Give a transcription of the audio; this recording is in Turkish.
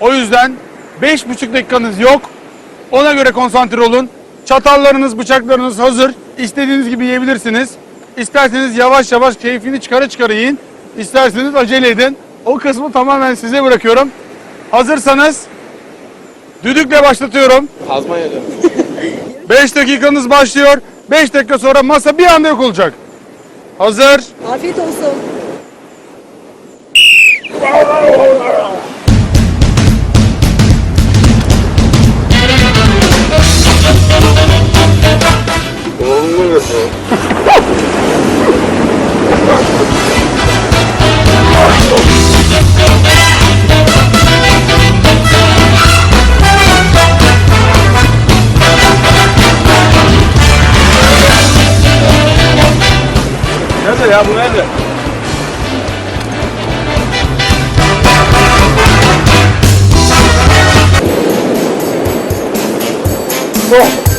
O yüzden 5,5 dakikanız yok. Ona göre konsantre olun. Çatallarınız, bıçaklarınız hazır. İstediğiniz gibi yiyebilirsiniz. İsterseniz yavaş yavaş keyfini çıkara çıkara yiyin. İsterseniz acele edin. O kısmı tamamen size bırakıyorum. Hazırsanız düdükle başlatıyorum. Tazmanya'da. 5 dakikanız başlıyor. 5 dakika sonra masa bir anda yok olacak. Hazır. Afiyet olsun. Ya bu nerede? Oh.